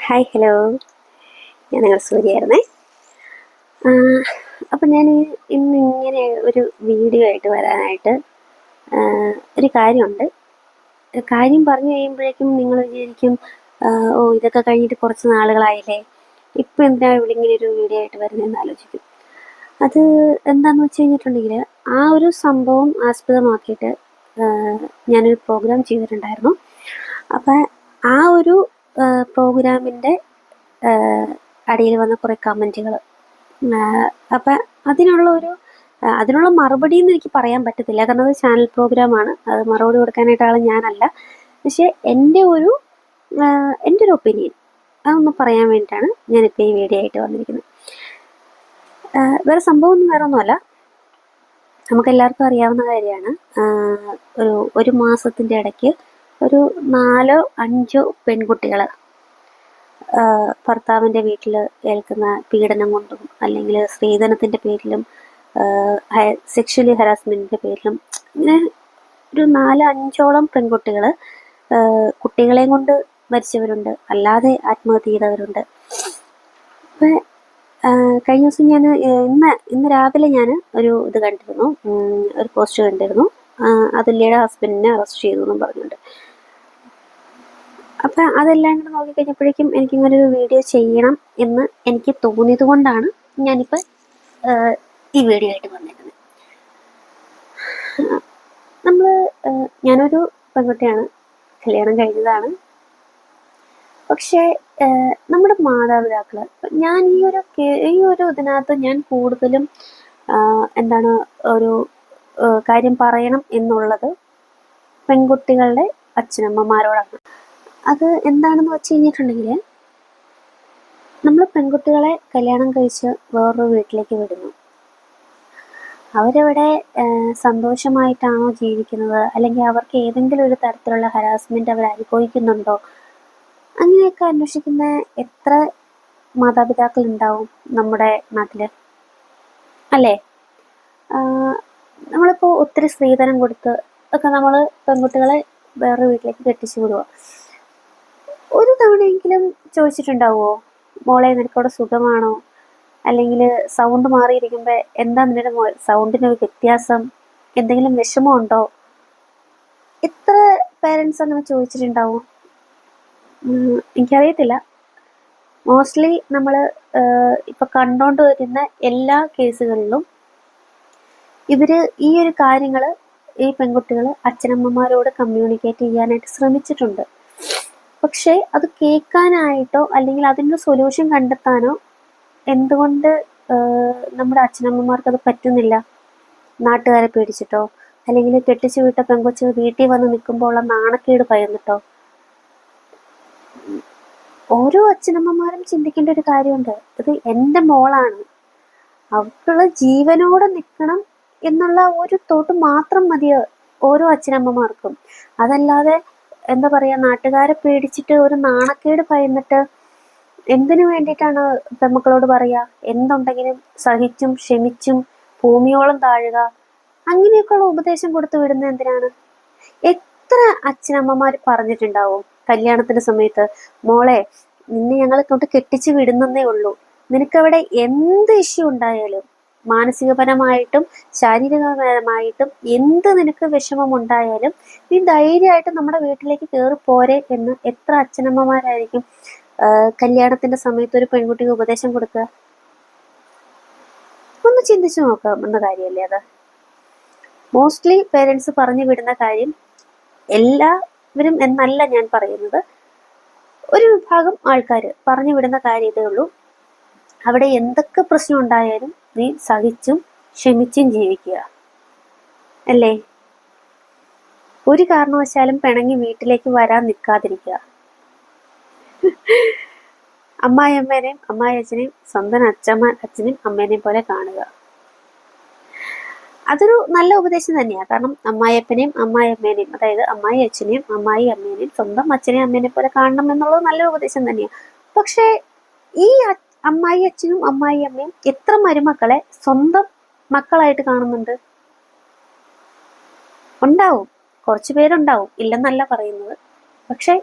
Hi hello ഞാൻ നിങ്ങളുടെ സൂര്യായിരുന്നേ അപ്പം ഞാൻ ഇന്ന് ഇങ്ങനെ ഒരു വീഡിയോ ആയിട്ട് വരാനായിട്ട് ഒരു കാര്യമുണ്ട്. കാര്യം പറഞ്ഞു കഴിയുമ്പോഴേക്കും നിങ്ങൾ വിചാരിക്കും ഓ ഇതൊക്കെ കഴിഞ്ഞിട്ട് കുറച്ച് നാളുകളായില്ലേ? ഇപ്പം എന്തിനാണ് ഇവിടെ ഇങ്ങനെ ഒരു വീഡിയോ ആയിട്ട് വരുന്നതെന്ന് ആലോചിക്കും. അത് എന്താണെന്ന് വെച്ച് കഴിഞ്ഞിട്ടുണ്ടെങ്കിൽ ആ ഒരു സംഭവം ആസ്പദമാക്കിയിട്ട് ഞാനൊരു പ്രോഗ്രാം ചെയ്തിട്ടുണ്ടായിരുന്നു. അപ്പം ആ ഒരു പ്രോഗ്രാമിന്റെ അടിയിൽ വന്ന കുറേ കമന്റുകൾ അപ്പം അതിനുള്ള ഒരു അതിനുള്ള മറുപടി എന്ന് എനിക്ക് പറയാൻ പറ്റത്തില്ല. കാരണം അത് ചാനൽ പ്രോഗ്രാമാണ്. അത് മറുപടി കൊടുക്കാനായിട്ട് ആൾ ഞാനല്ല. പക്ഷേ എന്റെ ഒരു എന്റെ ഒരു ഒപ്പീനിയൻ. അതൊന്ന് പറയാൻ വേണ്ടിയിട്ടാണ് ഞാനിപ്പോൾ ഈ വീഡിയോ ആയിട്ട് വന്നിരിക്കുന്നത്. വേറെ സംഭവം ഒന്നും വേറെ ഒന്നുമല്ല നമുക്കെല്ലാവർക്കും അറിയാവുന്ന കാര്യമാണ്. ഒരു ഒരു മാസത്തിന്റെ ഇടയ്ക്ക് ഒരു നാലോ അഞ്ചോ പെൺകുട്ടികൾ ഭർത്താവിന്റെ വീട്ടിൽ ഏൽക്കുന്ന പീഡനം കൊണ്ടും അല്ലെങ്കിൽ സ്ത്രീധനത്തിന്റെ പേരിലും സെക്ഷലി ഹരാസ്മെന്റിന്റെ പേരിലും ഇങ്ങനെ ഒരു നാല് അഞ്ചോളം പെൺകുട്ടികൾ കുട്ടികളെയും കൊണ്ട് മരിച്ചവരുണ്ട്. അല്ലാതെ ആത്മഹത്യ ചെയ്തവരുണ്ട്. അപ്പം കഴിഞ്ഞ ദിവസം ഞാൻ ഇന്ന് ഇന്ന് രാവിലെ ഞാൻ ഒരു ഇത് കണ്ടിരുന്നു. ഒരു പോസ്റ്റ് കണ്ടിരുന്നു. അതുല്യയുടെ ഹസ്ബൻഡിനെ അറസ്റ്റ് ചെയ്തു എന്നും പറഞ്ഞുകൊണ്ട്. അപ്പം അതെല്ലാം കൂടെ നോക്കിക്കഴിഞ്ഞപ്പോഴേക്കും എനിക്കിങ്ങനെ ഒരു വീഡിയോ ചെയ്യണം എന്ന് എനിക്ക് തോന്നിയത് കൊണ്ടാണ് ഞാനിപ്പോൾ ഈ വീഡിയോ ആയിട്ട് വന്നിരിക്കുന്നത് നമ്മൾ ഞാനൊരു പെൺകുട്ടിയാണ്. കല്യാണം കഴിഞ്ഞതാണ്. പക്ഷേ നമ്മുടെ മാതാപിതാക്കൾ ഞാൻ ഈ ഒരു ഈ ഒരു ഇതിനകത്ത് ഞാൻ കൂടുതലും എന്താണ് ഒരു കാര്യം പറയണം എന്നുള്ളത് പെൺകുട്ടികളുടെ അച്ഛനമ്മമാരോടാണ്. അത് എന്താണെന്ന് വെച്ച് കഴിഞ്ഞിട്ടുണ്ടെങ്കിൽ നമ്മൾ പെൺകുട്ടികളെ കല്യാണം കഴിച്ച് വേറൊരു വീട്ടിലേക്ക് വിടുന്നു. അവരവിടെ സന്തോഷമായിട്ടാണോ ജീവിക്കുന്നത്? അല്ലെങ്കിൽ അവർക്ക് ഏതെങ്കിലും ഒരു തരത്തിലുള്ള ഹരാസ്മെന്റ് അവർ അനുഭവിക്കുന്നുണ്ടോ? അങ്ങനെയൊക്കെ അന്വേഷിക്കുന്ന എത്ര മാതാപിതാക്കൾ ഉണ്ടാവും നമ്മുടെ നാട്ടിൽ അല്ലേ? നമ്മളിപ്പോ ഒത്തിരി സ്ത്രീധനം കൊടുത്ത് ഒക്കെ നമ്മൾ പെൺകുട്ടികളെ വേറൊരു വീട്ടിലേക്ക് കെട്ടിച്ചു വിടുക ഒരു തവണയെങ്കിലും ചോദിച്ചിട്ടുണ്ടാവോ? മോളെ നിനക്കവിടെ സുഖമാണോ? അല്ലെങ്കിൽ സൗണ്ട് മാറിയിരിക്കുമ്പോൾ എന്താ നിന്റെ സൗണ്ടിന് ഒരു വ്യത്യാസം? എന്തെങ്കിലും വിഷമമുണ്ടോ എത്ര പേരൻസ് അങ്ങനെ ചോദിച്ചിട്ടുണ്ടാവും? എനിക്കറിയത്തില്ല. മോസ്റ്റ്ലി നമ്മൾ ഇപ്പം കണ്ടോണ്ട് വരുന്ന എല്ലാ കേസുകളിലും ഇവർ ഈ ഒരു കാര്യങ്ങൾ ഈ പെൺകുട്ടികൾ അച്ഛനമ്മമാരോട് കമ്മ്യൂണിക്കേറ്റ് ചെയ്യാനായിട്ട് ശ്രമിച്ചിട്ടുണ്ട്. പക്ഷേ അത് കേൾക്കാനായിട്ടോ അല്ലെങ്കിൽ അതിന്റെ സൊല്യൂഷൻ കണ്ടെത്താനോ എന്തുകൊണ്ട് നമ്മുടെ അച്ഛനമ്മമാർക്ക് അത് പറ്റുന്നില്ല? നാട്ടുകാരെ പേടിച്ചിട്ടോ? അല്ലെങ്കിൽ കെട്ടിച്ചു വിട്ട പെങ്കൊച്ച് വീട്ടിൽ വന്ന് നിൽക്കുമ്പോൾ ഉള്ള നാണക്കേട് പയന്നിട്ടോ? ഓരോ അച്ഛനമ്മമാരും ചിന്തിക്കേണ്ട ഒരു കാര്യമുണ്ട്. ഇത് എന്റെ മോളാണ്. അവൾക്കുള്ള ജീവനോടെ നിൽക്കണം എന്നുള്ള ഒരു തോട്ട് മാത്രം മതി ഓരോ അച്ഛനമ്മമാർക്കും? അതല്ലാതെ എന്താ പറയാ നാട്ടുകാരെ പേടിച്ചിട്ട് ഒരു നാണക്കേട് ഭയന്നിട്ട് എന്തിനു വേണ്ടിയിട്ടാണ് പെമ്മക്കളോട് പറയാ? എന്തുണ്ടെങ്കിലും സഹിച്ചും ക്ഷമിച്ചും ഭൂമിയോളം താഴുക. അങ്ങനെയൊക്കെയുള്ള ഉപദേശം കൊടുത്തു വിടുന്നത് എന്തിനാണ്? എത്ര അച്ഛനമ്മമാർ പറഞ്ഞിട്ടുണ്ടാവും കല്യാണത്തിന്റെ സമയത്ത് മോളെ നിന്നെ ഞങ്ങൾ കൊണ്ട് കെട്ടിച്ചു വിടുന്നേ ഉള്ളൂ. നിനക്കവിടെ എന്ത് ഇഷ്യൂ ഉണ്ടായാലും മാനസികപരമായിട്ടും ശാരീരികപരമായിട്ടും എന്ത് നിനക്ക് വിഷമം ഉണ്ടായാലും നീ ധൈര്യമായിട്ട് നമ്മുടെ വീട്ടിലേക്ക് കയറി പോരെ എന്ന് എത്ര അച്ഛനമ്മമാരായിരിക്കും കല്യാണത്തിന്റെ സമയത്ത് ഒരു പെൺകുട്ടിക്ക് ഉപദേശം കൊടുക്കുക? ഒന്ന് ചിന്തിച്ചു നോക്കാം എന്ന കാര്യമല്ലേ അത്. മോസ്റ്റ്ലി പേരൻസ് പറഞ്ഞു വിടുന്ന കാര്യം എല്ലാവരും എന്നല്ല ഞാൻ പറയുന്നത് ഒരു വിഭാഗം ആൾക്കാർ പറഞ്ഞു വിടുന്ന കാര്യം ഉള്ളൂ. അവിടെ എന്തൊക്കെ പ്രശ്നം ഉണ്ടായാലും നീ സഹിച്ചും ക്ഷമിച്ചും ജീവിക്കുക. അല്ലേ? ഒരു കാരണവശാലും പിണങ്ങി വീട്ടിലേക്ക് വരാൻ നിൽക്കാതിരിക്കുക. അമ്മായിയമ്മേനെയും അമ്മായി അച്ഛനെയും സ്വന്തം അച്ഛമ്മ അച്ഛനെയും അമ്മേനെയും പോലെ കാണുക. അതൊരു നല്ല ഉപദേശം തന്നെയാണ് കാരണം അമ്മായിയപ്പനെയും അമ്മായിയമ്മേനെയും അതായത് അമ്മായി അച്ഛനെയും അമ്മായി അമ്മേനെയും സ്വന്തം അച്ഛനെയും അമ്മേനെ പോലെ കാണണം എന്നുള്ളത് നല്ലൊരു ഉപദേശം തന്നെയാണ് പക്ഷേ ഈ അമ്മായി അച്ഛനും അമ്മായി അമ്മയും എത്ര മരുമക്കളെ സ്വന്തം മക്കളായിട്ട് കാണുന്നുണ്ട്? ഉണ്ടാവും. കുറച്ചു പേരുണ്ടാവും. ഇല്ലെന്നല്ല പറയുന്നത്. പക്ഷെ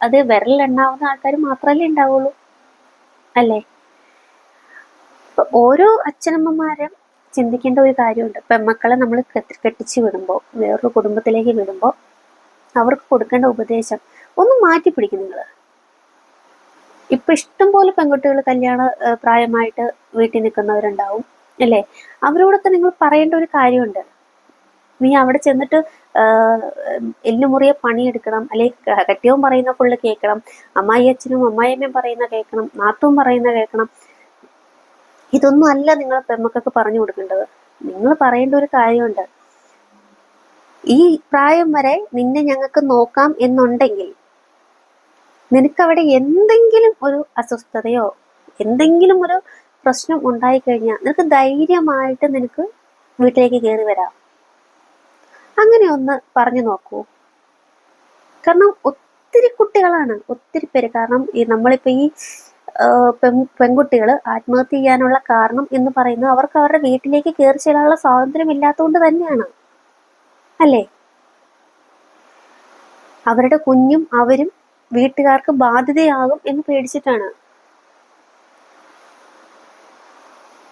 അത് വിരലിലെണ്ണാവുന്ന ആൾക്കാർ മാത്രമല്ലേ ഉണ്ടാവുള്ളൂ. അല്ലേ? ഓരോ അച്ഛനമ്മമാരും ചിന്തിക്കേണ്ട ഒരു കാര്യമുണ്ട്. പെമ്മക്കളെ നമ്മൾ കെട്ടിച്ചു വിടുമ്പോൾ വേറൊരു കുടുംബത്തിലേക്ക് വിടുമ്പോൾ അവർക്ക് കൊടുക്കേണ്ട ഉപദേശം ഒന്ന് മാറ്റി പിടിക്കും നിങ്ങൾ ഇപ്പൊ ഇഷ്ടംപോലെ പെൺകുട്ടികൾ കല്യാണ പ്രായമായിട്ട് വീട്ടിൽ നിൽക്കുന്നവരുണ്ടാവും അല്ലേ? അവരോടൊക്കെ നിങ്ങൾ പറയേണ്ട ഒരു കാര്യമുണ്ട്. നീ അവിടെ ചെന്നിട്ട് എല്ലുമുറിയെ പണിയെടുക്കണം അല്ലെ കെട്ടിയവും പറയുന്ന ഫുള്ള് കേൾക്കണം അമ്മായി അച്ഛനും അമ്മായിയമ്മയും പറയുന്ന കേൾക്കണം നാത്തും പറയുന്ന കേൾക്കണം. ഇതൊന്നും അല്ല നിങ്ങൾ പെമ്മക്കൊക്കെ പറഞ്ഞു കൊടുക്കേണ്ടത്. നിങ്ങൾ പറയേണ്ട ഒരു കാര്യമുണ്ട്. ഈ പ്രായം വരെ നിന്നെ ഞങ്ങൾക്ക് നോക്കാം എന്നുണ്ടെങ്കിൽ നിനക്കവിടെ എന്തെങ്കിലും ഒരു അസ്വസ്ഥതയോ എന്തെങ്കിലും ഒരു പ്രശ്നം ഉണ്ടായിക്കഴിഞ്ഞാൽ നിനക്ക് ധൈര്യമായിട്ട് നിനക്ക് വീട്ടിലേക്ക് കയറി വരാം. അങ്ങനെ ഒന്ന് പറഞ്ഞു നോക്കൂ. കാരണം ഒത്തിരി കുട്ടികളാണ് ഒത്തിരി പേര്. കാരണം ഈ നമ്മളിപ്പോ ഈ പെൺ പെൺകുട്ടികൾ ആത്മഹത്യ ചെയ്യാനുള്ള കാരണം എന്ന് പറയുന്നത് അവർക്ക് അവരുടെ വീട്ടിലേക്ക് കയറി ചെല്ലാനുള്ള സ്വാതന്ത്ര്യം ഇല്ലാത്തതുകൊണ്ട് തന്നെയാണ്. അല്ലേ? അവരുടെ കുഞ്ഞും അവരും വീട്ടുകാർക്ക് ബാധ്യതയാകും എന്ന് പേടിച്ചിട്ടാണ്.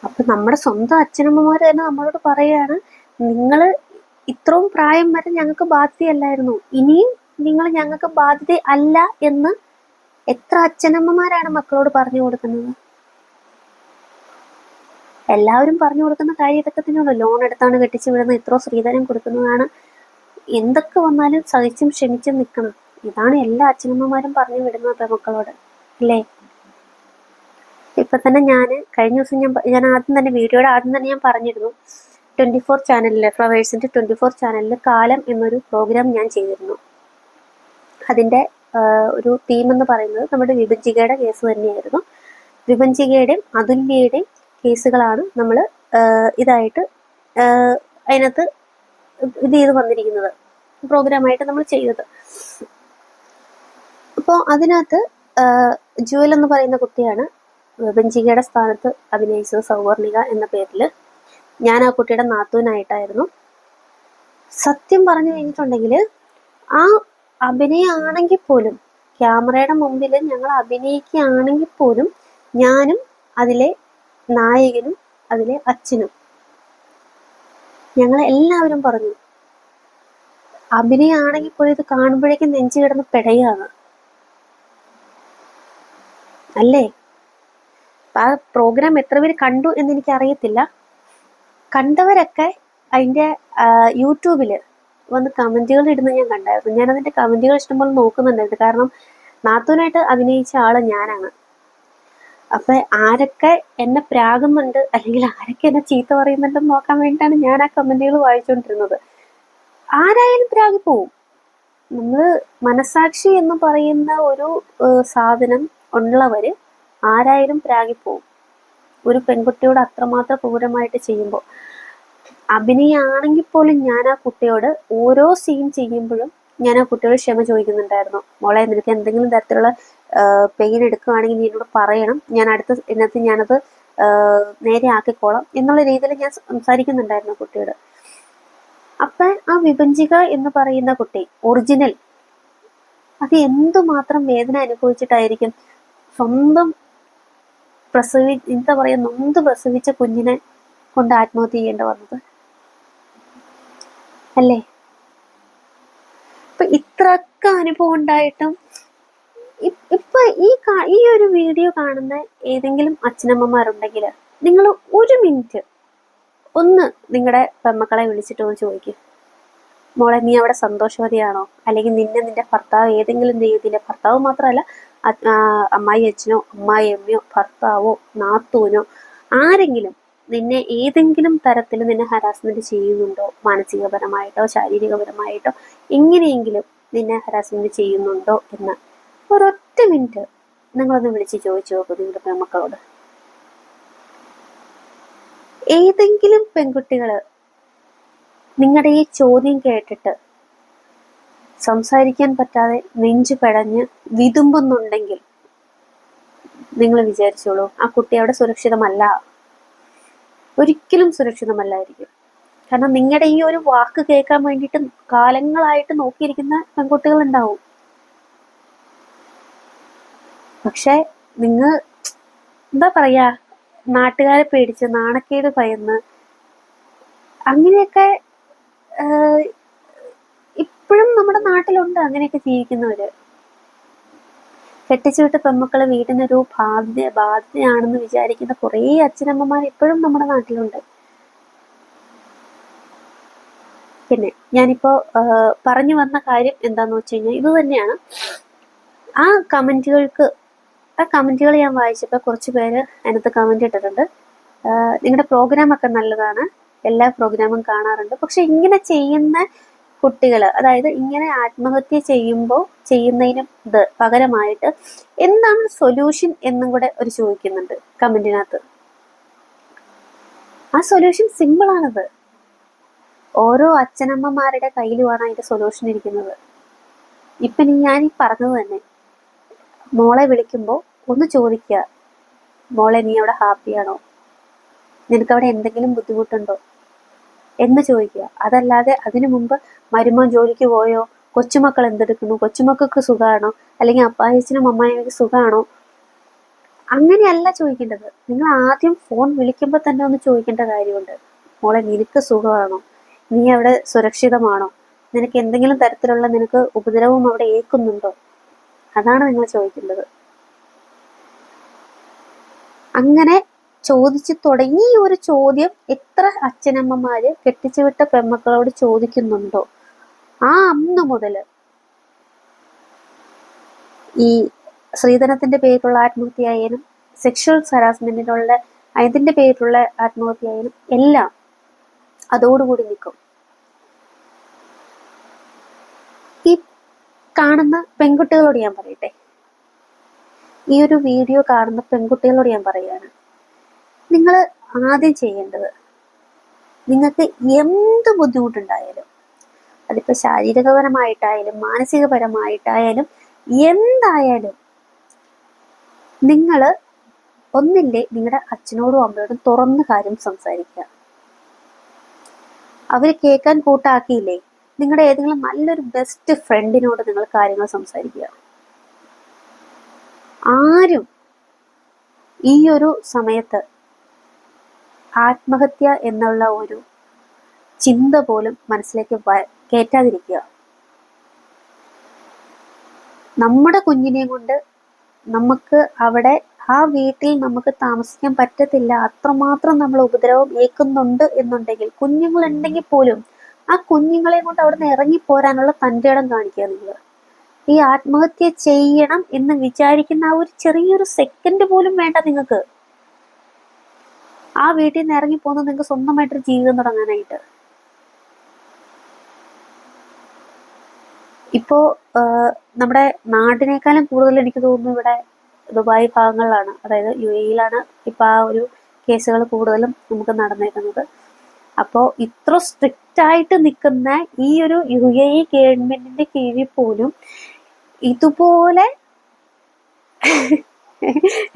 അപ്പൊ നമ്മുടെ സ്വന്തം അച്ഛനമ്മമാർ തന്നെ നമ്മളോട് പറയാണ് നിങ്ങൾ ഇത്രയും പ്രായം വരെ ഞങ്ങൾക്ക് ബാധ്യതയല്ലായിരുന്നു. ഇനിയും നിങ്ങൾ ഞങ്ങൾക്ക് ബാധ്യത അല്ല എന്ന് എത്ര അച്ഛനമ്മമാരാണ് മക്കളോട് പറഞ്ഞു കൊടുക്കുന്നത്? എല്ലാവരും പറഞ്ഞു കൊടുക്കുന്ന കാര്യം ഇതൊക്കെ തന്നെയുള്ളൂ ലോൺ എടുത്താണ് കെട്ടിച്ചു വിടുന്നത്. ഇത്ര സ്ത്രീധനം കൊടുക്കുന്നതാണ്. എന്തൊക്കെ വന്നാലും സഹിച്ചും ക്ഷമിച്ചും നിൽക്കണം. ഇതാണ് എല്ലാ അച്ഛനമ്മമാരും പറഞ്ഞു വിടുന്നത് മക്കളോട് അല്ലേ? ഇപ്പൊ തന്നെ ഞാൻ കഴിഞ്ഞ ദിവസം ഞാൻ ഞാൻ ആദ്യം തന്നെ വീഡിയോയുടെ ആദ്യം തന്നെ ഞാൻ പറഞ്ഞിരുന്നു. ട്വന്റി ഫോർ ചാനലിൽ ഫ്ലവേഴ്സിന്റെ ട്വന്റി ഫോർ ചാനലിൽ കാലം എന്നൊരു പ്രോഗ്രാം ഞാൻ ചെയ്തിരുന്നു. അതിന്റെ ഒരു തീം എന്ന് പറയുന്നത് നമ്മുടെ വിഭജികയുടെ കേസ് തന്നെയായിരുന്നു. വിഭജികയുടെയും അതുല്യയുടെയും കേസുകളാണ് നമ്മൾ ഇതായിട്ട് അതിനകത്ത് ഇത് ചെയ്ത് വന്നിരിക്കുന്നത്. പ്രോഗ്രാമായിട്ട് നമ്മൾ ചെയ്തത്. അപ്പോൾ അതിനകത്ത് ജുവൽ എന്ന് പറയുന്ന കുട്ടിയാണ് വിഭജികയുടെ സ്ഥാനത്ത് അഭിനയിച്ചത് സൗവർണിക എന്ന പേരിൽ ഞാൻ ആ കുട്ടിയുടെ നാത്തൂനായിട്ടായിരുന്നു. സത്യം പറഞ്ഞു കഴിഞ്ഞിട്ടുണ്ടെങ്കിൽ ആ അഭിനയമാണെങ്കിൽ പോലും ക്യാമറയുടെ മുമ്പിൽ ഞങ്ങൾ അഭിനയിക്കുകയാണെങ്കിൽ പോലും ഞാനും അതിലെ നായകനും അതിലെ അച്ഛനും ഞങ്ങൾ എല്ലാവരും പറഞ്ഞു അഭിനയമാണെങ്കിൽ പോലും ഇത് കാണുമ്പോഴേക്കും നെഞ്ചു കിടന്ന് പിടയാണ് അല്ലേ? ആ പ്രോഗ്രാം എത്ര പേര് കണ്ടു എന്ന് എനിക്ക് അറിയത്തില്ല കണ്ടവരൊക്കെ അതിന്റെ യൂട്യൂബിൽ വന്ന് കമന്റുകൾ ഇടുന്ന ഞാൻ കണ്ടായിരുന്നു. ഞാൻ അതിന്റെ കമന്റുകൾ ഇഷ്ടംപോലെ നോക്കുന്നുണ്ടായിരുന്നു. കാരണം നാത്തൂനായിട്ട് അഭിനയിച്ച ആൾ ഞാനാണ്. അപ്പൊ ആരൊക്കെ എന്നെ പ്രാകുന്നുണ്ട് അല്ലെങ്കിൽ ആരൊക്കെ എന്നെ ചീത്ത പറയുന്നുണ്ടെന്ന് നോക്കാൻ വേണ്ടിയിട്ടാണ് ഞാൻ ആ കമന്റുകൾ വായിച്ചുകൊണ്ടിരുന്നത്. ആരായാലും പ്രാഗിപ്പോവും നമ്മൾ മനസാക്ഷി എന്ന് പറയുന്ന ഒരു സാധനം ഉള്ളവര് ആരായാലും പ്രാഗിപ്പോവും ഒരു പെൺകുട്ടിയോട് അത്രമാത്രം ക്രൂരമായിട്ട് ചെയ്യുമ്പോൾ അഭിനയാണെങ്കിൽ പോലും ഞാൻ ആ കുട്ടിയോട് ഓരോ സീൻ ചെയ്യുമ്പോഴും ഞാൻ ആ കുട്ടിയോട് ക്ഷമ ചോദിക്കുന്നുണ്ടായിരുന്നു. മോളെ നിനക്ക് എന്തെങ്കിലും തരത്തിലുള്ള പെയിൻ എടുക്കുകയാണെങ്കിൽ നീ എന്നോട് പറയണം. ഞാൻ അടുത്ത ഇന്നത്തെ ഞാനത് നേരെ ആക്കിക്കോളാം എന്നുള്ള രീതിയിൽ ഞാൻ സംസാരിക്കുന്നുണ്ടായിരുന്നു കുട്ടിയോട്. അപ്പൊ ആ വിഭജിക എന്ന് പറയുന്ന കുട്ടി ഒറിജിനൽ അത് എന്തുമാത്രം വേദന അനുഭവിച്ചിട്ടായിരിക്കും സ്വന്തം പ്രസവി എന്താ പറയാ നൊന്ത് പ്രസവിച്ച കുഞ്ഞിനെ കൊണ്ട് ആത്മഹത്യ ചെയ്യേണ്ടി വന്നത്. അല്ലേ? ഇപ്പൊ ഇത്രയൊക്കെ അനുഭവം ഉണ്ടായിട്ടും ഇപ്പൊ ഈ ഈ ഒരു വീഡിയോ കാണുന്ന ഏതെങ്കിലും അച്ഛനമ്മമാരുണ്ടെങ്കിൽ നിങ്ങൾ ഒരു മിനിറ്റ് ഒന്ന് നിങ്ങളുടെ പെമ്മക്കളെ വിളിച്ചിട്ട് ഒന്ന് ചോദിക്കും. മോളെ നീ അവിടെ സന്തോഷവതിയാണോ? അല്ലെങ്കിൽ നിന്നെ നിന്റെ ഭർത്താവ് ഏതെങ്കിലും രീതിയിൽ ഭർത്താവ് മാത്രമല്ല അമ്മായി അച്ഛനോ അമ്മായി അമ്മയോ ഭർത്താവോ നാത്തൂനോ ആരെങ്കിലും നിന്നെ ഏതെങ്കിലും തരത്തിൽ നിന്നെ ഹരാസ്മെന്റ് ചെയ്യുന്നുണ്ടോ? മാനസികപരമായിട്ടോ ശാരീരികപരമായിട്ടോ? എങ്ങനെയെങ്കിലും നിന്നെ ഹരാസ്മെന്റ് ചെയ്യുന്നുണ്ടോ എന്ന്. ഒരൊറ്റ മിനിറ്റ് നിങ്ങളൊന്ന് വിളിച്ച് ചോദിച്ചു നോക്കൂ നിങ്ങളുടെ പെൺമക്കളോട്. ഏതെങ്കിലും പെൺകുട്ടികൾ നിങ്ങളുടെ ഈ ചോദ്യം കേട്ടിട്ട് സംസാരിക്കാൻ പറ്റാതെ നെഞ്ചു പെടഞ്ഞ് വിതുമ്പുന്നുണ്ടെങ്കിൽ നിങ്ങൾ വിചാരിച്ചോളൂ ആ കുട്ടി അവിടെ സുരക്ഷിതമല്ല. ഒരിക്കലും സുരക്ഷിതമല്ലായിരിക്കും. കാരണം നിങ്ങളുടെ ഈ ഒരു വാക്ക് കേൾക്കാൻ വേണ്ടിയിട്ട് കാലങ്ങളായിട്ട് നോക്കിയിരിക്കുന്ന പെൺകുട്ടികൾ ഉണ്ടാവും പക്ഷെ നിങ്ങൾ എന്താ പറയാ നാട്ടുകാരെ പേടിച്ച് നാണക്കേട് ഭയന്ന് അങ്ങനെയൊക്കെ ഇപ്പോഴും നമ്മുടെ നാട്ടിലുണ്ട് അങ്ങനെയൊക്കെ ജീവിക്കുന്നവര്. കെട്ടിച്ചുവിട്ട പെൺമക്കൾ വീടിനൊരു ബാധ്യത ബാധ്യതയാണെന്ന് വിചാരിക്കുന്ന കുറേ അച്ഛനമ്മമാർ ഇപ്പോഴും നമ്മുടെ നാട്ടിലുണ്ട്. പിന്നെ ഞാനിപ്പോ പറഞ്ഞു വന്ന കാര്യം എന്താന്ന് വെച്ച് കഴിഞ്ഞാൽ ഇത് തന്നെയാണ്. ആ കമന്റുകൾക്ക് ആ കമന്റുകൾ ഞാൻ വായിച്ചപ്പോൾ കുറച്ച് പേര് അതിനകത്ത് കമന്റ് ഇട്ടിട്ടുണ്ട്. നിങ്ങളുടെ പ്രോഗ്രാം ഒക്കെ നല്ലതാണ്. എല്ലാ പ്രോഗ്രാമും കാണാറുണ്ട്. പക്ഷെ ഇങ്ങനെ ചെയ്യുന്ന കുട്ടികൾ അതായത് ഇങ്ങനെ ആത്മഹത്യ ചെയ്യുമ്പോൾ ചെയ്യുന്നതിനും ഇത് പകരമായിട്ട് എന്താണ് സൊല്യൂഷൻ എന്നും കൂടെ ഒരു ചോദിക്കുന്നുണ്ട് കമന്റിനകത്ത്. ആ സൊല്യൂഷൻ സിമ്പിൾ ആണത്. ഓരോ അച്ഛനമ്മമാരുടെ കയ്യിലുമാണ് അതിന്റെ സൊല്യൂഷൻ ഇരിക്കുന്നത്. ഇപ്പൊ ഞാൻ ഈ പറഞ്ഞത് തന്നെ. മോളെ വിളിക്കുമ്പോൾ ഒന്ന് ചോദിക്കുക മോളെ നീ അവിടെ ഹാപ്പിയാണോ നിനക്ക് അവിടെ എന്തെങ്കിലും ബുദ്ധിമുട്ടുണ്ടോ? എന്ന് ചോദിക്കുക. അതല്ലാതെ അതിനു മുമ്പ് മരുമോൻ ജോലിക്ക് പോയോ? കൊച്ചുമക്കൾ എന്തെടുക്കുന്നു? കൊച്ചുമക്കൾക്ക് സുഖമാണോ അല്ലെങ്കിൽ അപ്പായച്ചനും അമ്മായിക്ക് സുഖമാണോ അങ്ങനെയല്ല ചോദിക്കേണ്ടത്. നിങ്ങൾ ആദ്യം ഫോൺ വിളിക്കുമ്പോൾ തന്നെ ഒന്ന് ചോദിക്കേണ്ട കാര്യമുണ്ട്. മോളെ നിനക്ക് സുഖമാണോ? നീ അവിടെ സുരക്ഷിതമാണോ? നിനക്ക് എന്തെങ്കിലും തരത്തിലുള്ള നിനക്ക് ഉപദ്രവം അവിടെ ഏൽക്കുന്നുണ്ടോ? അതാണ് നിങ്ങൾ ചോദിക്കേണ്ടത്. അങ്ങനെ ചോദിച്ചു തുടങ്ങി ഈ ഒരു ചോദ്യം എത്ര അച്ഛനമ്മമാര് കെട്ടിച്ചുവിട്ട പെമ്മക്കളോട് ചോദിക്കുന്നുണ്ടോ? ആ അന്ന് മുതൽ ഈ സ്ത്രീധനത്തിന്റെ പേരിലുള്ള ആത്മഹത്യയായാലും സെക്ഷൽ ഹരാസ്മെന്റിനുള്ള അതിന്റെ പേരിലുള്ള ആത്മഹത്യയായാലും എല്ലാം അതോടുകൂടി നിൽക്കും. ഈ കാണുന്ന പെൺകുട്ടികളോട് ഞാൻ പറയട്ടെ. ഈ ഒരു വീഡിയോ കാണുന്ന പെൺകുട്ടികളോട് ഞാൻ പറയുകയാണ്. നിങ്ങൾ ആദ്യം ചെയ്യേണ്ടത് നിങ്ങൾക്ക് എന്ത് ബുദ്ധിമുട്ടുണ്ടായാലും അതിപ്പോൾ ശാരീരികപരമായിട്ടായാലും മാനസികപരമായിട്ടായാലും എന്തായാലും നിങ്ങൾ ഒന്നില്ലേ നിങ്ങളുടെ അച്ഛനോടും അമ്മയോടും തുറന്ന് കാര്യം സംസാരിക്കുക. അവർ കേൾക്കാൻ കൂട്ടാക്കിയില്ലേ നിങ്ങളുടെ ഏതെങ്കിലും നല്ലൊരു ബെസ്റ്റ് ഫ്രണ്ടിനോട് നിങ്ങൾ കാര്യങ്ങൾ സംസാരിക്കുക. ആരും ഈ ഒരു സമയത്ത് ആത്മഹത്യ എന്നുള്ള ഒരു ചിന്ത പോലും മനസ്സിലേക്ക് കയറ്റാതിരിക്കുക നമ്മുടെ കുഞ്ഞിനെയും കൊണ്ട് നമുക്ക് അവിടെ ആ വീട്ടിൽ നമുക്ക് താമസിക്കാൻ പറ്റത്തില്ല. അത്രമാത്രം നമ്മൾ ഉപദ്രവം ഏൽക്കുന്നുണ്ട് എന്നുണ്ടെങ്കിൽ കുഞ്ഞുങ്ങൾ ഉണ്ടെങ്കിൽ പോലും ആ കുഞ്ഞുങ്ങളെ കൊണ്ട് അവിടെ ഇറങ്ങി പോരാനുള്ള തന്റെ ഇടം കാണിക്കുക നിങ്ങൾ ഈ ആത്മഹത്യ ചെയ്യണം എന്ന് വിചാരിക്കുന്ന ആ ഒരു ചെറിയൊരു സെക്കൻഡ് പോലും വേണ്ട നിങ്ങൾക്ക്. ആ വീട്ടിൽ നിന്ന് ഇറങ്ങി പോകുന്നത് നിങ്ങൾക്ക് സ്വന്തമായിട്ടൊരു ജീവിതം തുടങ്ങാനായിട്ട്. ഇപ്പോ നമ്മുടെ നാടിനേക്കാളും കൂടുതൽ എനിക്ക് തോന്നുന്നു ഇവിടെ ദുബായ് ഭാഗങ്ങളിലാണ് അതായത് യു എയിലാണ് ഇപ്പൊ ആ ഒരു കേസുകൾ കൂടുതലും നമുക്ക് നടന്നേക്കുന്നത്. അപ്പോൾ ഇത്ര സ്ട്രിക്റ്റ് ആയിട്ട് നിൽക്കുന്ന ഈ ഒരു യു എ ഗവൺമെന്റിന്റെ കീഴിൽ പോലും ഇതുപോലെ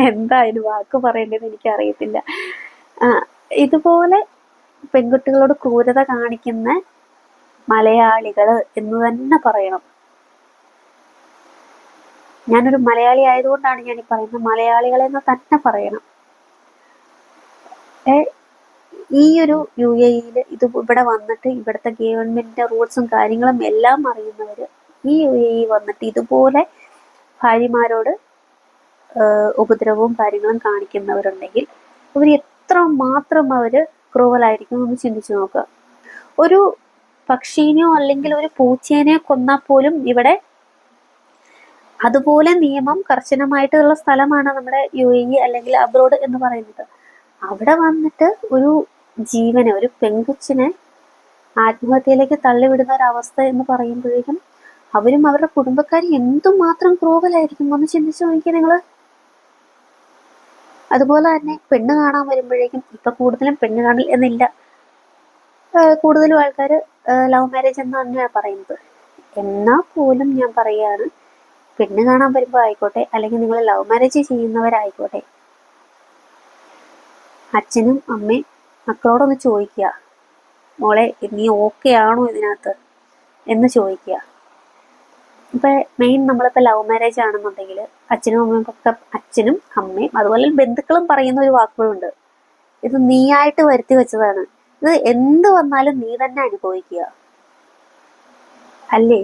എന്താ അതിന് വാക്ക് പറയേണ്ടതെന്ന് എനിക്ക് അറിയത്തില്ല ആ, ഇതുപോലെ പെൺകുട്ടികളോട് ക്രൂരത കാണിക്കുന്ന മലയാളികൾ എന്ന് തന്നെ പറയണം. ഞാനൊരു മലയാളി ആയതുകൊണ്ടാണ് ഞാൻ ഈ പറയുന്നത്. മലയാളികളെന്ന് തന്നെ പറയണം. ഏ, ഈ ഒരു യു എയിൽ ഇത് ഇവിടെ വന്നിട്ട് ഇവിടുത്തെ ഗവൺമെന്റിന്റെ റൂൾസും കാര്യങ്ങളും എല്ലാം അറിയുന്നവര് ഈ യു എ വന്നിട്ട് ഇതുപോലെ ഭാര്യമാരോട് ഉപദ്രവവും കാര്യങ്ങളും കാണിക്കുന്നവരുണ്ടെങ്കിൽ അവർ എത്ര മാത്രം അവർ ക്രൂവലായിരിക്കും എന്ന് ചിന്തിച്ചു നോക്കുക. ഒരു പക്ഷീനെയോ അല്ലെങ്കിൽ ഒരു പൂച്ചേനെയോ കൊന്നാൽ പോലും ഇവിടെ അതുപോലെ നിയമം കർശനമായിട്ടുള്ള സ്ഥലമാണ് നമ്മുടെ യു എ ഇ അല്ലെങ്കിൽ അബ്രോഡ് എന്ന് പറയുന്നത്. അവിടെ വന്നിട്ട് ഒരു ജീവനെ ഒരു പെൺകുച്ചിനെ ആത്മഹത്യയിലേക്ക് തള്ളിവിടുന്ന ഒരു അവസ്ഥ എന്ന് പറയുമ്പോഴേക്കും അവരും അവരുടെ കുടുംബക്കാരും എന്തുമാത്രം ക്രൂവലായിരിക്കും ഒന്ന് ചിന്തിച്ചു നോക്കിയാൽ നിങ്ങൾ? അതുപോലെ തന്നെ പെണ്ണ് കാണാൻ വരുമ്പോഴേക്കും ഇപ്പൊ കൂടുതലും പെണ്ണ് കാണൽ എന്നില്ല. കൂടുതലും ആൾക്കാർ ലവ് മാരേജ് എന്ന് തന്നെയാണ് പറയുന്നത്. എന്നാൽ പോലും ഞാൻ പറയുകയാണ് പെണ്ണ് കാണാൻ വരുമ്പോൾ ആയിക്കോട്ടെ അല്ലെങ്കിൽ നിങ്ങൾ ലവ് മാരേജ് ചെയ്യുന്നവരായിക്കോട്ടെ. അച്ഛനും അമ്മയും മക്കളോടൊന്ന് ചോദിക്കുക. മോളെ നീ ഓക്കെ ആണോ ഇതിനകത്ത്? എന്ന് ചോദിക്കുക. ഇപ്പൊ മെയിൻ നമ്മളിപ്പോ ലവ് മാരേജ് ആണെന്നുണ്ടെങ്കിൽ അച്ഛനും അമ്മയും ഒക്കെ അച്ഛനും അമ്മയും അതുപോലെ ബന്ധുക്കളും പറയുന്ന ഒരു വാക്കുകളുണ്ട്. ഇത് നീയായിട്ട് വരുത്തി വെച്ചതാണ്. ഇത് എന്ത് വന്നാലും നീ തന്നെ അനുഭവിക്കുക. അല്ലേ?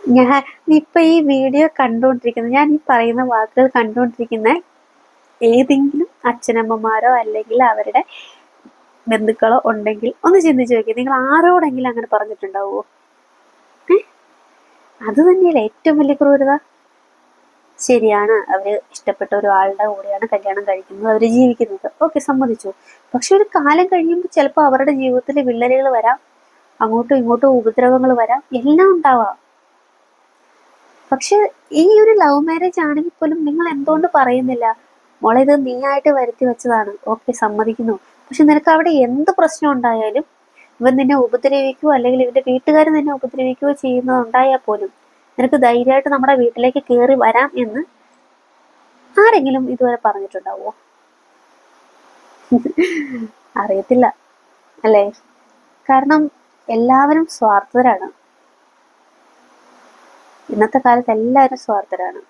ഞാൻ ഇപ്പൊ ഈ വീഡിയോ കണ്ടുകൊണ്ടിരിക്കുന്ന ഞാൻ ഈ പറയുന്ന വാക്കുകൾ കണ്ടുകൊണ്ടിരിക്കുന്ന ഏതെങ്കിലും അച്ഛനമ്മമാരോ അല്ലെങ്കിൽ അവരുടെ ബന്ധുക്കളോ ഉണ്ടെങ്കിൽ ഒന്ന് ചിന്തിച്ചു നോക്കി നിങ്ങൾ ആരോടെങ്കിലും അങ്ങനെ പറഞ്ഞിട്ടുണ്ടാവുമോ അത് തന്നെയല്ലേ ഏറ്റവും വലിയ ക്രൂരത? ശരിയാണ് അവർ ഇഷ്ടപ്പെട്ട ഒരാളുടെ കൂടെയാണ് കല്യാണം കഴിക്കുന്നത് അവർ ജീവിക്കുന്നത്. ഓക്കെ സമ്മതിച്ചു. പക്ഷെ ഒരു കാലം കഴിയുമ്പോൾ ചിലപ്പോൾ അവരുടെ ജീവിതത്തിൽ വിള്ളലുകൾ വരാം. അങ്ങോട്ടും ഇങ്ങോട്ടും ഉപദ്രവങ്ങൾ വരാം. എല്ലാം ഉണ്ടാവാം. പക്ഷെ ഈ ഒരു ലവ് മാരേജ് ആണെങ്കിൽ പോലും നിങ്ങൾ എന്തുകൊണ്ട് പറയുന്നില്ല? മോളെ ഇത് ആയിട്ട് വരുത്തി വെച്ചതാണ്. ഓക്കെ സമ്മതിക്കുന്നു. പക്ഷെ നിനക്ക് അവിടെ എന്ത് പ്രശ്നം ഉണ്ടായാലും ഇവൻ നിന്നെ ഉപദ്രവിക്കുകയോ അല്ലെങ്കിൽ ഇവന്റെ വീട്ടുകാർ നിന്നെ ഉപദ്രവിക്കുകയോ ചെയ്യുന്നതുണ്ടായാൽ പോലും നിനക്ക് ധൈര്യമായിട്ട് നമ്മുടെ വീട്ടിലേക്ക് കയറി വരാം എന്ന് ആരെങ്കിലും ഇതുവരെ പറഞ്ഞിട്ടുണ്ടാവോ അറിയത്തില്ല അല്ലേ? കാരണം എല്ലാവരും സ്വാർത്ഥരാണ്. ഇന്നത്തെ കാലത്ത് എല്ലാവരും സ്വാർത്ഥരാണ്.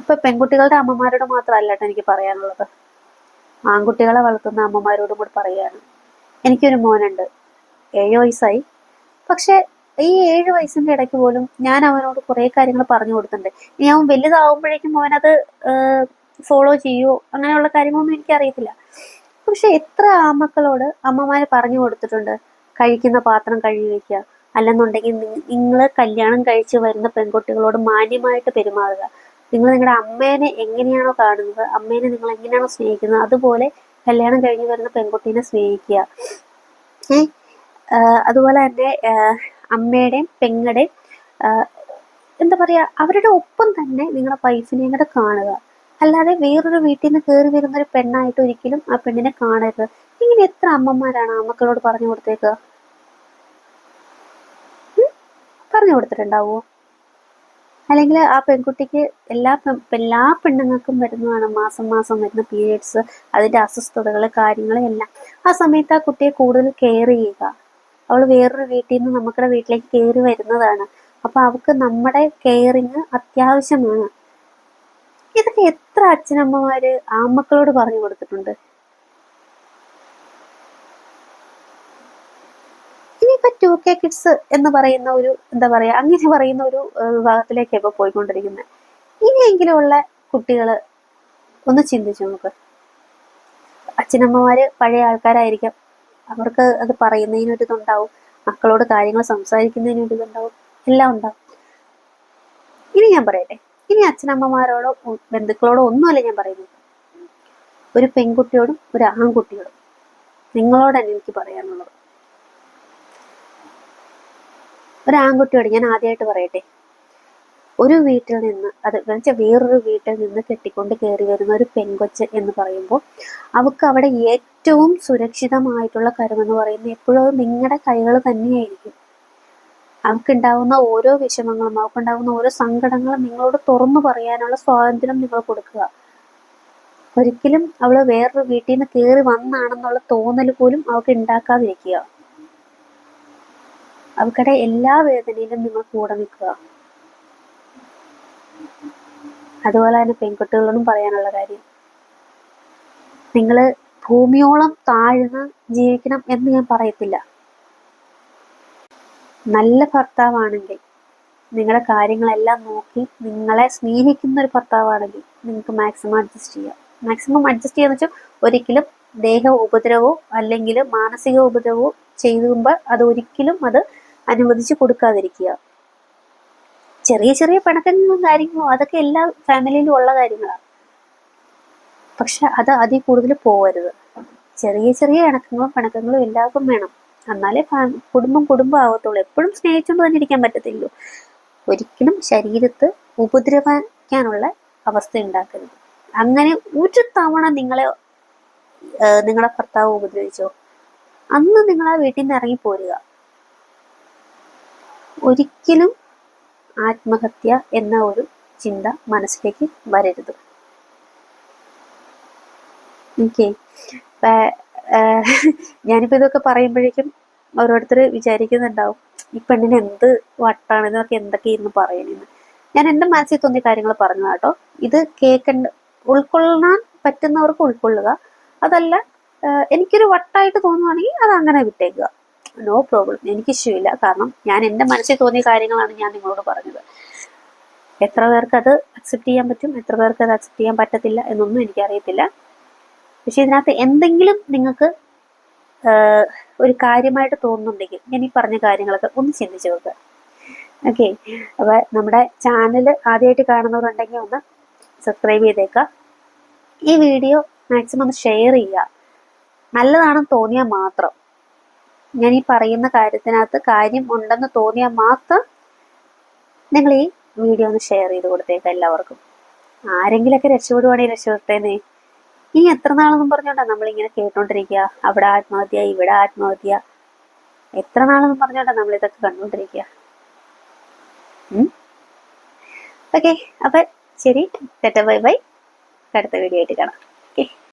ഇപ്പൊ പെൺകുട്ടികളുടെ അമ്മമാരോട് മാത്രമല്ല കേട്ടോ എനിക്ക് പറയാനുള്ളത്. ആൺകുട്ടികളെ വളർത്തുന്ന അമ്മമാരോടും കൂടി പറയുകയാണ്. എനിക്കൊരു മോനുണ്ട്. ഏഴ് വയസ്സായി. പക്ഷെ ഈ ഏഴ് വയസ്സിന്റെ ഇടയ്ക്ക് പോലും ഞാൻ അവനോട് കുറെ കാര്യങ്ങൾ പറഞ്ഞു കൊടുത്തിട്ടുണ്ട്. ഇനി അവൻ വലുതാവുമ്പോഴേക്കും അവനത് ഫോളോ ചെയ്യുമോ അങ്ങനെയുള്ള കാര്യങ്ങളൊന്നും എനിക്കറിയത്തില്ല. പക്ഷെ എത്ര ആമക്കളോട് അമ്മമാര് പറഞ്ഞു കൊടുത്തിട്ടുണ്ട്? കഴിക്കുന്ന പാത്രം കഴുകി വെക്കുക. അല്ലെന്നുണ്ടെങ്കിൽ നിങ്ങൾ കല്യാണം കഴിച്ച് വരുന്ന പെൺകുട്ടികളോട് മാന്യമായിട്ട് പെരുമാറുക. നിങ്ങൾ നിങ്ങളുടെ അമ്മേനെ എങ്ങനെയാണോ കാണുന്നത് അമ്മേനെ നിങ്ങൾ എങ്ങനെയാണോ സ്നേഹിക്കുന്നത് അതുപോലെ കല്യാണം കഴിഞ്ഞ് വരുന്ന പെൺകുട്ടീനെ സ്നേഹിക്കുക. അതുപോലെ തന്നെ അമ്മയുടെയും പെങ്ങളുടെയും എന്താ പറയാ അവരുടെ ഒപ്പം തന്നെ നിങ്ങളുടെ വൈഫിനെയും കൂടെ കാണുക. അല്ലാതെ വേറൊരു വീട്ടിൽ നിന്ന് കയറി വരുന്ന ഒരു പെണ്ണായിട്ട് ഒരിക്കലും ആ പെണ്ണിനെ കാണരുത്. ഇങ്ങനെ എത്ര അമ്മമാരാണ് അമ്മക്കളോട് പറഞ്ഞു കൊടുത്തേക്കുക? പറഞ്ഞു കൊടുത്തിട്ടുണ്ടാവുമോ? അല്ലെങ്കിൽ ആ പെൺകുട്ടിക്ക് എല്ലാ എല്ലാ പെണ്ണുങ്ങൾക്കും വരുന്നതാണ് മാസം മാസം വരുന്ന പീരിയഡ്സ് അതിന്റെ അസ്വസ്ഥതകൾ കാര്യങ്ങൾ എല്ലാം. ആ സമയത്ത് ആ കുട്ടിയെ കൂടുതൽ കെയർ ചെയ്യുക. അവൾ വേറൊരു വീട്ടിൽ നിന്ന് നമുക്കുടെ വീട്ടിലേക്ക് കയറി വരുന്നതാണ്. അപ്പോൾ അവൾക്ക് നമ്മുടെ കെയറിങ് അത്യാവശ്യമാണ്. ഇതൊക്കെ എത്ര അച്ഛനമ്മമാര് ആമക്കളോട് പറഞ്ഞു കൊടുത്തിട്ടുണ്ട്. ഇനിയിപ്പോ ടു കെ കിഡ്സ് എന്ന് പറയുന്ന ഒരു എന്താ പറയാ അങ്ങനെ പറയുന്ന ഒരു വിഭാഗത്തിലേക്ക് ഇപ്പൊ പോയിക്കൊണ്ടിരിക്കുന്നത് ഇനിയെങ്കിലും ഉള്ള കുട്ടികൾ ഒന്ന് ചിന്തിച്ചു നമുക്ക് അച്ഛനമ്മമാര് പഴയ ആൾക്കാരായിരിക്കാം. അവർക്ക് അത് പറയുന്നതിനൊരു ഇതുണ്ടാവും. മക്കളോട് കാര്യങ്ങൾ സംസാരിക്കുന്നതിനൊരു ഇതുണ്ടാവും. എല്ലാം ഉണ്ടാവും. ഇനി ഞാൻ പറയട്ടെ. ഇനി അച്ഛനമ്മമാരോടോ ബന്ധുക്കളോടോ ഒന്നുമല്ല ഞാൻ പറയുന്നത്. ഒരു പെൺകുട്ടിയോടും ഒരു ആൺകുട്ടിയോടും നിങ്ങളോടാണ് എനിക്ക് പറയാനുള്ളത്. ഒരു ആൺകുട്ടിയോട് ഞാൻ ആദ്യമായിട്ട് പറയട്ടെ. ഒരു വീട്ടിൽ നിന്ന് അത് വെച്ചാൽ വേറൊരു വീട്ടിൽ നിന്ന് കെട്ടിക്കൊണ്ട് കയറി വരുന്ന ഒരു പെൺകൊച്ച് എന്ന് പറയുമ്പോൾ അവൾക്ക് അവിടെ ഏറ്റവും സുരക്ഷിതമായിട്ടുള്ള കരുമെന്ന് പറയുന്നത് എപ്പോഴും നിങ്ങളുടെ കൈകൾ തന്നെയായിരിക്കും. അവൾക്കുണ്ടാവുന്ന ഓരോ വിഷമങ്ങളും അവൾക്കുണ്ടാവുന്ന ഓരോ സങ്കടങ്ങളും നിങ്ങളോട് തുറന്നു പറയാനുള്ള സ്വാതന്ത്ര്യം നിങ്ങൾ കൊടുക്കുക. ഒരിക്കലും അവൾ വേറൊരു വീട്ടിൽ നിന്ന് കയറി വന്നാണെന്നുള്ള തോന്നൽ പോലും അവൾക്ക് ഉണ്ടാക്കാതിരിക്കുക. അവൾക്കടെ എല്ലാ വേദനയിലും നിങ്ങൾ കൂടെ നിൽക്കുക. അതുപോലെ തന്നെ പെൺകുട്ടികളോടും പറയാനുള്ള കാര്യം. നിങ്ങൾ ഭൂമിയോളം താഴ്ന്ന് ജീവിക്കണം എന്ന് ഞാൻ പറയത്തില്ല. നല്ല ഭർത്താവാണെങ്കിൽ നിങ്ങളുടെ കാര്യങ്ങളെല്ലാം നോക്കി നിങ്ങളെ സ്നേഹിക്കുന്ന ഒരു ഭർത്താവാണെങ്കിൽ നിങ്ങൾക്ക് മാക്സിമം അഡ്ജസ്റ്റ് ചെയ്യാം. മാക്സിമം അഡ്ജസ്റ്റ് ചെയ്യാന്ന് വെച്ചാൽ ഒരിക്കലും ദേഹ ഉപദ്രവോ അല്ലെങ്കിൽ മാനസിക ഉപദ്രവോ ചെയ്യുമ്പോൾ അത് ഒരിക്കലും അത് അനുവദിച്ച് കൊടുക്കാതിരിക്കുക. ചെറിയ ചെറിയ പിണക്കങ്ങളും കാര്യങ്ങളും അതൊക്കെ എല്ലാ ഫാമിലിയിലും ഉള്ള കാര്യങ്ങളാണ്. പക്ഷെ അത് അതിൽ കൂടുതൽ പോകരുത് ചെറിയ ചെറിയ ഇണക്കങ്ങളും പിണക്കങ്ങളും എല്ലാവർക്കും വേണം. എന്നാലേ കുടുംബം കുടുംബം ആവത്തുള്ളൂ എപ്പോഴും സ്നേഹിച്ചുകൊണ്ട് തന്നെ ഇരിക്കാൻ പറ്റത്തില്ലോ ഒരിക്കലും ശരീരത്ത് ഉപദ്രവിക്കാനുള്ള അവസ്ഥ ഉണ്ടാക്കരുത്. അങ്ങനെ ഒരു തവണ നിങ്ങളെ നിങ്ങളെ ഭർത്താവ് ഉപദ്രവിച്ചോ അന്ന് നിങ്ങൾ ആ വീട്ടിൽ നിന്ന് ഇറങ്ങി പോരുക ഒരിക്കലും ആത്മഹത്യ എന്ന ഒരു ചിന്ത മനസ്സിലേക്ക് വരരുത്. ഓക്കെ. ഞാനിപ്പോ ഇതൊക്കെ പറയുമ്പോഴേക്കും ഓരോരുത്തർ വിചാരിക്കുന്നുണ്ടാവും ഈ പെണ്ണിന് എന്ത് വട്ടാണ് ഇതൊക്കെ എന്തൊക്കെ ഇരുന്ന് പറയണെന്ന്. ഞാൻ എന്റെ മനസ്സിൽ തോന്നിയ കാര്യങ്ങൾ പറഞ്ഞു കേട്ടോ. ഇത് കേൾക്കണ്ട ഉൾക്കൊള്ളാൻ പറ്റുന്നവർക്ക് ഉൾക്കൊള്ളുക. അതല്ല എനിക്കൊരു വട്ടായിട്ട് തോന്നുവാണെങ്കിൽ അത് അങ്ങനെ വിട്ടേക്കുക. നോ പ്രോബ്ലം എനിക്ക് ഇഷ്യൂ ഇല്ല കാരണം ഞാൻ എന്റെ മനസ്സിൽ തോന്നിയ കാര്യങ്ങളാണ് ഞാൻ നിങ്ങളോട് പറഞ്ഞത്. എത്ര പേർക്ക് അത് അക്സെപ്റ്റ് ചെയ്യാൻ പറ്റും? എത്ര പേർക്ക് അത് അക്സെപ്റ്റ് ചെയ്യാൻ പറ്റത്തില്ല? എന്നൊന്നും എനിക്കറിയത്തില്ല. പക്ഷെ ഇതിനകത്ത് എന്തെങ്കിലും നിങ്ങൾക്ക് ഒരു കാര്യമായിട്ട് തോന്നുന്നുണ്ടെങ്കിൽ ഞാൻ ഈ പറഞ്ഞ കാര്യങ്ങളൊക്കെ ഒന്ന് ചിന്തിച്ചു നോക്കുക ഓക്കെ. അപ്പോൾ നമ്മുടെ ചാനൽ ആദ്യമായിട്ട് കാണുന്നവരുണ്ടെങ്കിൽ ഒന്ന് സബ്സ്ക്രൈബ് ചെയ്തേക്കുക ഈ വീഡിയോ മാക്സിമം ഒന്ന് ഷെയർ ചെയ്യുക. നല്ലതാണെന്ന് തോന്നിയാൽ മാത്രം. ഞാൻ ഈ പറയുന്ന കാര്യത്തിനകത്ത് കാര്യം ഉണ്ടെന്ന് തോന്നിയാൽ മാത്രം നിങ്ങൾ ഈ വീഡിയോ ഒന്ന് ഷെയർ ചെയ്ത് കൊടുത്തേക്കാം എല്ലാവർക്കും. ആരെങ്കിലൊക്കെ രക്ഷപ്പെടുവാണെങ്കിൽ രക്ഷപ്പെട്ടേന്നേ ഇനി എത്ര നാളെന്നും പറഞ്ഞോണ്ടാ നമ്മളിങ്ങനെ കേട്ടോണ്ടിരിക്കുക അവിടെ ആത്മഹത്യ ഇവിടെ ആത്മഹത്യ. എത്ര നാളെന്നും പറഞ്ഞോണ്ടാ നമ്മൾ ഇതൊക്കെ കണ്ടോണ്ടിരിക്കുക ഓക്കെ അപ്പൊ ശരി. തെറ്റ ബൈ ബൈ. അടുത്ത വീഡിയോ ആയിട്ട് കാണാം. ഓക്കെ